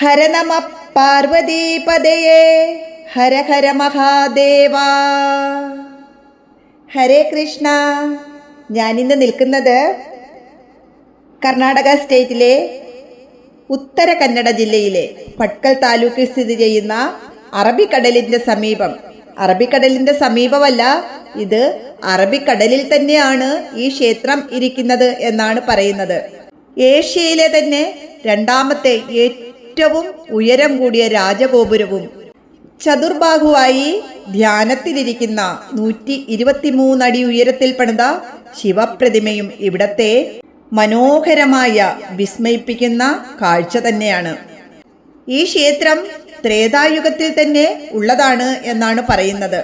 ഹര നമ പാർവതീപതയേ. ഹര ഹര മഹാദേവ. ഹരേ കൃഷ്ണ. ഞാനിന്ന് നിൽക്കുന്നത് കർണാടക സ്റ്റേറ്റിലെ ഉത്തര കന്നഡ ജില്ലയിലെ പട്കൽ താലൂക്കിൽ സ്ഥിതി ചെയ്യുന്ന അറബിക്കടലിന്റെ സമീപം. അറബിക്കടലിന്റെ സമീപമല്ല ഇത് അറബിക്കടലിൽ തന്നെയാണ് ഈ ക്ഷേത്രം ഇരിക്കുന്നത് എന്നാണ് പറയുന്നത്. ഏഷ്യയിലെ തന്നെ രണ്ടാമത്തെ ഏറ്റവും ഉയരം കൂടിയ രാജഗോപുരവും ചതുർബാഹുവായി ധ്യാനത്തിലിരിക്കുന്ന നൂറ്റി ഇരുപത്തിമൂന്നടി ഉയരത്തിൽ പണിത ശിവപ്രതിമയും ഇവിടത്തെ മനോഹരമായ വിസ്മയിപ്പിക്കുന്ന കാഴ്ച തന്നെയാണ്. ഈ ക്ഷേത്രം ത്രേതായുഗത്തിൽ തന്നെ ഉള്ളതാണ് എന്നാണ് പറയുന്നത്.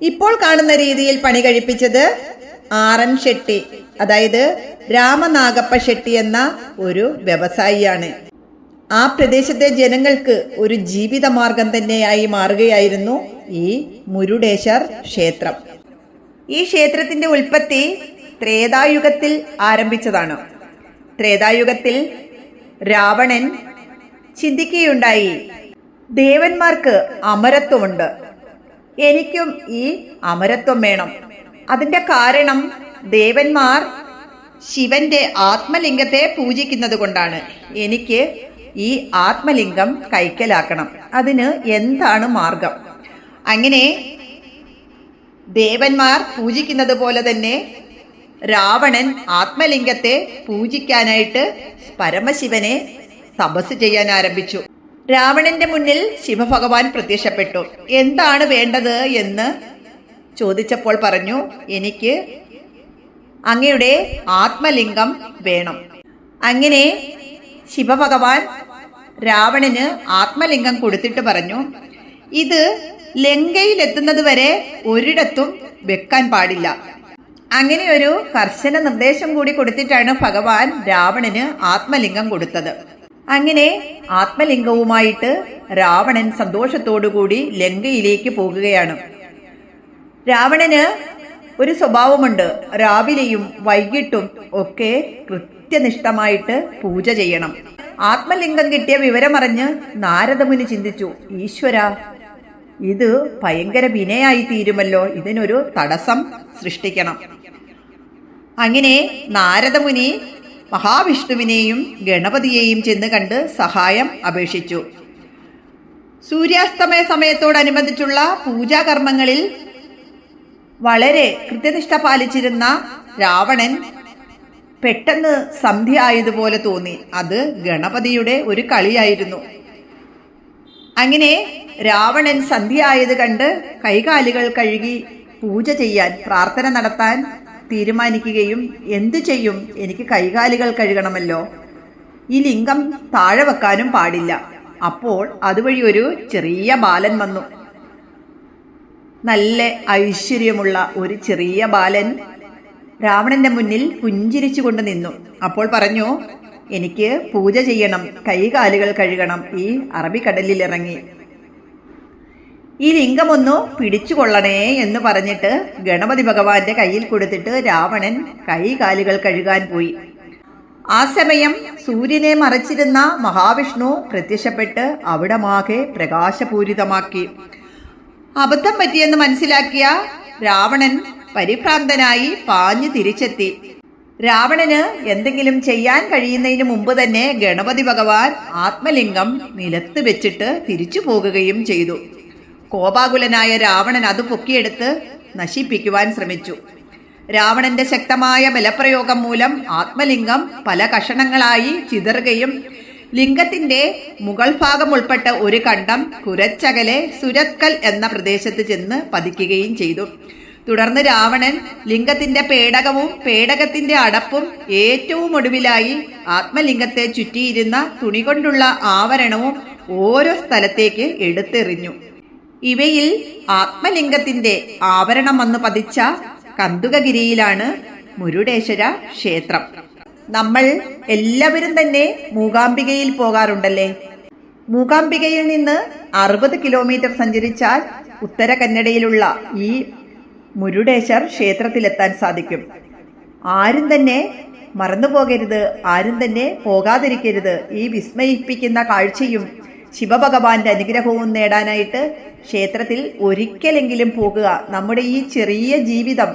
ഇപ്പോൾ കാണുന്ന രീതിയിൽ പണി കഴിപ്പിച്ചത് ആർ എൻ ഷെട്ടി അതായത് രാമനാഗപ്പ ഷെട്ടി എന്ന ഒരു വ്യവസായിയാണ്. ആ പ്രദേശത്തെ ജനങ്ങൾക്ക് ഒരു ജീവിതമാർഗം തന്നെയായി മാറുകയായിരുന്നു ഈ മുരുടേശ്വർ ക്ഷേത്രം. ഈ ക്ഷേത്രത്തിന്റെ ഉൽപ്പത്തി ത്രേതായുഗത്തിൽ ആരംഭിച്ചതാണ്. ത്രേതായുഗത്തിൽ രാവണൻ ചിന്തിക്കുകയുണ്ടായി ദേവന്മാർക്ക് അമരത്വമുണ്ട്. എനിക്കും ഈ അമരത്വം വേണം. അതിന്റെ കാരണം ദേവന്മാർ ശിവന്റെ ആത്മലിംഗത്തെ പൂജിക്കുന്നത് കൊണ്ടാണ് എനിക്ക് ഈ ആത്മലിംഗം കൈക്കലാക്കണം. അതിന് എന്താണ് മാർഗം? അങ്ങനെ ദേവന്മാർ പൂജിക്കുന്നത് പോലെ തന്നെ രാവണൻ ആത്മലിംഗത്തെ പൂജിക്കാനായിട്ട് പരമശിവനെ തപസ് ചെയ്യാൻ ആരംഭിച്ചു. രാവണന്റെ മുന്നിൽ ശിവഭഗവാൻ പ്രത്യക്ഷപ്പെട്ടു. എന്താണ് വേണ്ടത് എന്ന് ചോദിച്ചപ്പോൾ പറഞ്ഞു എനിക്ക് അങ്ങയുടെ ആത്മലിംഗം വേണം. അങ്ങനെ ശിവഭഗവാൻ രാവണന് ആത്മലിംഗം കൊടുത്തിട്ട് പറഞ്ഞു ഇത് ലങ്കയിലെത്തുന്നത് വരെ ഒരിടത്തും വെക്കാൻ പാടില്ല. അങ്ങനെ ഒരു കർശന നിർദ്ദേശം കൂടി കൊടുത്തിട്ടാണ് ഭഗവാൻ രാവണന് ആത്മലിംഗം കൊടുത്തത്. അങ്ങനെ ആത്മലിംഗവുമായിട്ട് രാവണൻ സന്തോഷത്തോടുകൂടി ലങ്കയിലേക്ക് പോകുകയാണ്. രാവണന് ഒരു സ്വഭാവമുണ്ട്. രാവിലെയും വൈകിട്ടും ഒക്കെ കൃത്യനിഷ്ഠമായിട്ട് പൂജ ചെയ്യണം. ആത്മലിംഗം കിട്ടിയ വിവരമറിഞ്ഞ് നാരദമുനി ചിന്തിച്ചു ഈശ്വര ഇത് ഭയങ്കര വിനയായി തീരുമല്ലോ ഇതിനൊരു തടസ്സം സൃഷ്ടിക്കണം. അങ്ങനെ നാരദമുനി മഹാവിഷ്ണുവിനെയും ഗണപതിയെയും ചെന്ന് കണ്ട് സഹായം അപേക്ഷിച്ചു. സൂര്യാസ്തമയ സമയത്തോടനുബന്ധിച്ചുള്ള പൂജാകർമ്മങ്ങളിൽ വളരെ കൃത്യനിഷ്ഠ പാലിച്ചിരുന്ന രാവണൻ പെട്ടെന്ന് സന്ധ്യ ആയതുപോലെ തോന്നി. അത് ഗണപതിയുടെ ഒരു കളിയായിരുന്നു. അങ്ങനെ രാവണൻ സന്ധ്യ ആയത് കണ്ട് കൈകാലുകൾ കഴുകി പൂജ ചെയ്യാൻ പ്രാർത്ഥന നടത്താൻ തീരുമാനിക്കുകയും എന്തു ചെയ്യും? എനിക്ക് കൈകാലുകൾ കഴുകണമല്ലോ. ഈ ലിംഗം താഴെ വെക്കാനും പാടില്ല. അപ്പോൾ അതുവഴി ഒരു ചെറിയ ബാലൻ വന്നു. നല്ല ഐശ്വര്യമുള്ള ഒരു ചെറിയ ബാലൻ രാവണന്റെ മുന്നിൽ പുഞ്ചിരിച്ചുകൊണ്ട് നിന്നു. അപ്പോൾ പറഞ്ഞു എനിക്ക് പൂജ ചെയ്യണം കൈകാലുകൾ കഴുകണം ഈ അറബിക്കടലിൽ ഇറങ്ങി. ഈ ലിംഗമൊന്നു പിടിച്ചുകൊള്ളണേ എന്ന് പറഞ്ഞിട്ട് ഗണപതി ഭഗവാന്റെ കയ്യിൽ കൊടുത്തിട്ട് രാവണൻ കൈകാലുകൾ കഴുകാൻ പോയി. ആ സമയം സൂര്യനെ മറച്ചിരുന്ന മഹാവിഷ്ണു പ്രത്യക്ഷപ്പെട്ട് അവിടമാകെ പ്രകാശപൂരിതമാക്കി. അബദ്ധം പറ്റിയെന്ന് മനസ്സിലാക്കിയ രാവണൻ പരിഭ്രാന്തനായി പാഞ്ഞു തിരിച്ചെത്തി. രാവണന് എന്തെങ്കിലും ചെയ്യാൻ കഴിയുന്നതിന് മുമ്പ് തന്നെ ഗണപതി ഭഗവാൻ ആത്മലിംഗം നിലത്ത് വെച്ചിട്ട് തിരിച്ചു പോകുകയും ചെയ്തു. കോപാകുലനായ രാവണൻ അത് പൊക്കിയെടുത്ത് നശിപ്പിക്കുവാൻ ശ്രമിച്ചു. രാവണന്റെ ശക്തമായ ബലപ്രയോഗം മൂലം ആത്മലിംഗം പല കഷണങ്ങളായി ചിതറുകയും ലിംഗത്തിന്റെ മുകൾ ഭാഗം ഉൾപ്പെട്ട ഒരു കണ്ടം കുരച്ചകലെ സുരത്കൽ എന്ന പ്രദേശത്ത് ചെന്ന് പതിക്കുകയും ചെയ്തു. തുടർന്ന് രാവണൻ ലിംഗത്തിന്റെ പേടകവും പേടകത്തിന്റെ അടപ്പും ഏറ്റവും ഒടുവിലായി ആത്മലിംഗത്തെ ചുറ്റിയിരുന്ന തുണി കൊണ്ടുള്ള ആവരണവും ഓരോ സ്ഥലത്തേക്ക് എടുത്തെറിഞ്ഞു. ഇവയിൽ ആത്മലിംഗത്തിന്റെ ആവരണം വന്ന് പതിച്ച കന്തുകഗിരിയിലാണ് മുരുടേശ്വര ക്ഷേത്രം. നമ്മൾ എല്ലാവരും തന്നെ മൂകാംബികയിൽ പോകാറുണ്ടല്ലേ? മൂകാംബികയിൽ നിന്ന് അറുപത് കിലോമീറ്റർ സഞ്ചരിച്ചാൽ ഉത്തര കന്നഡയിലുള്ള ഈ മുരുടേശ്വർ ക്ഷേത്രത്തിലെത്താൻ സാധിക്കും. ആരും തന്നെ മറന്നു പോകരുത് ആരും തന്നെ പോകാതിരിക്കരുത്. ഈ വിസ്മയിപ്പിക്കുന്ന കാഴ്ചയും ശിവഭഗവാന്റെ അനുഗ്രഹവും നേടാനായിട്ട് ക്ഷേത്രത്തിൽ ഒരിക്കലെങ്കിലും പോകുക. നമ്മുടെ ഈ ചെറിയ ജീവിതം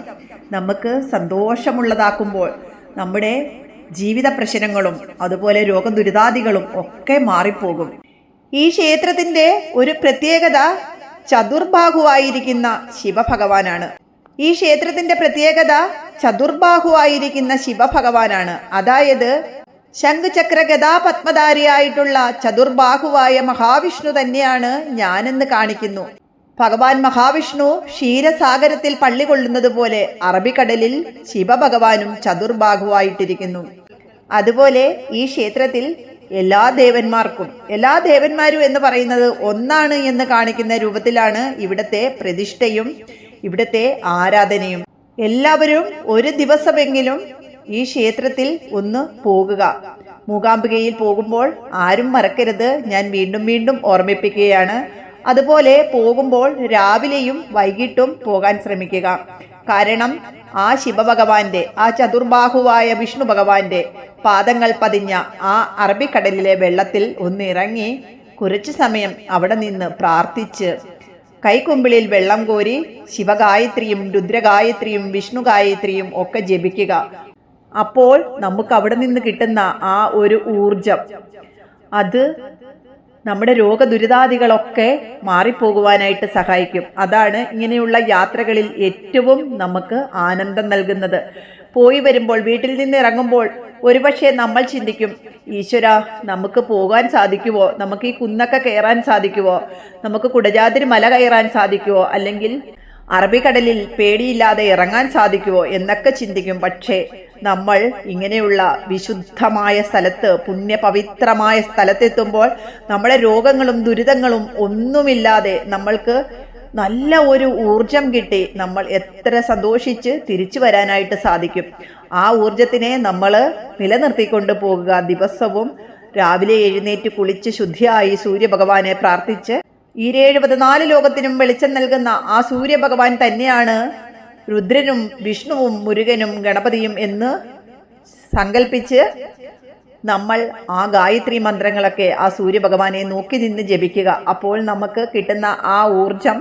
നമുക്ക് സന്തോഷമുള്ളതാക്കുമ്പോൾ നമ്മുടെ ജീവിത പ്രശ്നങ്ങളും അതുപോലെ രോഗദുരിതാദികളും ഒക്കെ മാറിപ്പോകും. ഈ ക്ഷേത്രത്തിന്റെ ഒരു പ്രത്യേകത ചതുർഭാഗുവായിരിക്കുന്ന ശിവഭഗവാനാണ്. ഈ ക്ഷേത്രത്തിന്റെ പ്രത്യേകത ചതുർബാഹുവായിരിക്കുന്ന ശിവഭഗവാനാണ്. അതായത് ശംഖുചക്ര ഗതാപത്മധാരിയായിട്ടുള്ള ചതുർബാഹുവായ മഹാവിഷ്ണു തന്നെയാണ് ഞാനെന്ന് കാണിക്കുന്നു. ഭഗവാൻ മഹാവിഷ്ണു ക്ഷീരസാഗരത്തിൽ പള്ളി കൊള്ളുന്നത് പോലെ അറബിക്കടലിൽ ശിവഭഗവാനും ചതുർബാഹുവായിട്ടിരിക്കുന്നു. അതുപോലെ ഈ ക്ഷേത്രത്തിൽ എല്ലാ ദേവന്മാർക്കും എല്ലാ ദേവന്മാരും എന്ന് പറയുന്നത് ഒന്നാണ് എന്ന് കാണിക്കുന്ന രൂപത്തിലാണ് ഇവിടത്തെ പ്രതിഷ്ഠയും ഇവിടത്തെ ആരാധനയും. എല്ലാവരും ഒരു ദിവസമെങ്കിലും ഈ ക്ഷേത്രത്തിൽ ഒന്ന് പോകുക. മൂകാംബികയിൽ പോകുമ്പോൾ ആരും മറക്കരുത്. ഞാൻ വീണ്ടും വീണ്ടും ഓർമ്മിപ്പിക്കുകയാണ്. അതുപോലെ പോകുമ്പോൾ രാവിലെയും വൈകിട്ടും പോകാൻ ശ്രമിക്കുക. കാരണം ആ ശിവഭഗവാന്റെ ആ ചതുർബാഹുവായ വിഷ്ണു ഭഗവാന്റെ പാദങ്ങൾ പതിഞ്ഞ ആ അറബിക്കടലിലെ വെള്ളത്തിൽ ഒന്നിറങ്ങി കുറച്ചു സമയം അവിടെ നിന്ന് പ്രാർത്ഥിച്ച് കൈക്കുമ്പിളിൽ വെള്ളം കോരി ശിവഗായത്രിയും രുദ്രഗായത്രിയും വിഷ്ണു ഗായത്രിയും ഒക്കെ ജപിക്കുക. അപ്പോൾ നമുക്ക് അവിടെ നിന്ന് കിട്ടുന്ന ആ ഒരു ഊർജം അത് നമ്മുടെ രോഗദുരിതാദികളൊക്കെ മാറിപ്പോകുവാനായിട്ട് സഹായിക്കും. അതാണ് ഇങ്ങനെയുള്ള യാത്രകളിൽ ഏറ്റവും നമുക്ക് ആനന്ദം നൽകുന്നത്. പോയി വരുമ്പോൾ വീട്ടിൽ നിന്ന് ഇറങ്ങുമ്പോൾ ഒരുപക്ഷെ നമ്മൾ ചിന്തിക്കും ഈശ്വര നമുക്ക് പോകാൻ സാധിക്കുമോ നമുക്ക് ഈ കുന്നൊക്കെ കയറാൻ സാധിക്കുമോ നമുക്ക് കുടജാതിരി മല കയറാൻ സാധിക്കുമോ അല്ലെങ്കിൽ അറബിക്കടലിൽ പേടിയില്ലാതെ ഇറങ്ങാൻ സാധിക്കുമോ എന്നൊക്കെ ചിന്തിക്കും. പക്ഷേ നമ്മൾ ഇങ്ങനെയുള്ള വിശുദ്ധമായ സ്ഥലത്ത് പുണ്യപവിത്രമായ സ്ഥലത്തെത്തുമ്പോൾ നമ്മുടെ രോഗങ്ങളും ദുരിതങ്ങളും ഒന്നുമില്ലാതെ നമ്മൾക്ക് നല്ല ഒരു ഊർജം കിട്ടി നമ്മൾ എത്ര സന്തോഷിച്ച് തിരിച്ചു വരാനായിട്ട് സാധിക്കും. ആ ഊർജത്തിനെ നമ്മൾ നിലനിർത്തിക്കൊണ്ട് പോകുക. ദിവസവും രാവിലെ എഴുന്നേറ്റ് കുളിച്ച് ശുദ്ധിയായി സൂര്യഭഗവാനെ പ്രാർത്ഥിച്ച് ഈ പതിനാല് ലോകത്തിനും വെളിച്ചം നൽകുന്ന ആ സൂര്യഭഗവാൻ തന്നെയാണ് രുദ്രനും വിഷ്ണുവും മുരുകനും ഗണപതിയും എന്ന് സങ്കല്പിച്ച് നമ്മൾ ആ ഗായത്രി മന്ത്രങ്ങളൊക്കെ ആ സൂര്യഭഗവാനെ നോക്കി നിന്ന് ജപിക്കുക. അപ്പോൾ നമുക്ക് കിട്ടുന്ന ആ ഊർജം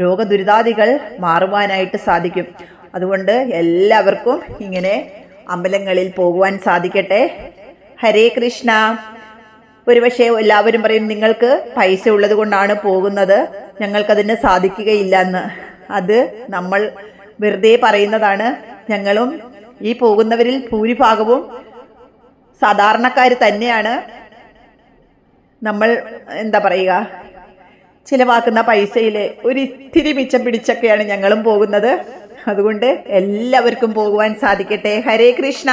രോഗദുരിതാദികൾ മാറുവാനായിട്ട് സാധിക്കും. അതുകൊണ്ട് എല്ലാവർക്കും ഇങ്ങനെ അമ്പലങ്ങളിൽ പോകുവാൻ സാധിക്കട്ടെ. ഹരേ കൃഷ്ണ. ഒരുപക്ഷെ എല്ലാവരും പറയും നിങ്ങൾക്ക് പൈസ ഉള്ളത് കൊണ്ടാണ് പോകുന്നത്. ഞങ്ങൾക്കതിന് സാധിക്കുകയില്ല എന്ന് അത് നമ്മൾ വെറുതെ പറയുന്നതാണ്. ഞങ്ങളും ഈ പോകുന്നവരിൽ ഭൂരിഭാഗവും സാധാരണക്കാർ തന്നെയാണ്. നമ്മൾ എന്താ പറയുക ചിലവാക്കുന്ന പൈസയിൽ ഒരു ഇത്തിരി മിച്ചം പിടിച്ചൊക്കെയാണ് ഞങ്ങളും പോകുന്നത്. അതുകൊണ്ട് എല്ലാവർക്കും പോകുവാൻ സാധിക്കട്ടെ. ഹരേ കൃഷ്ണ.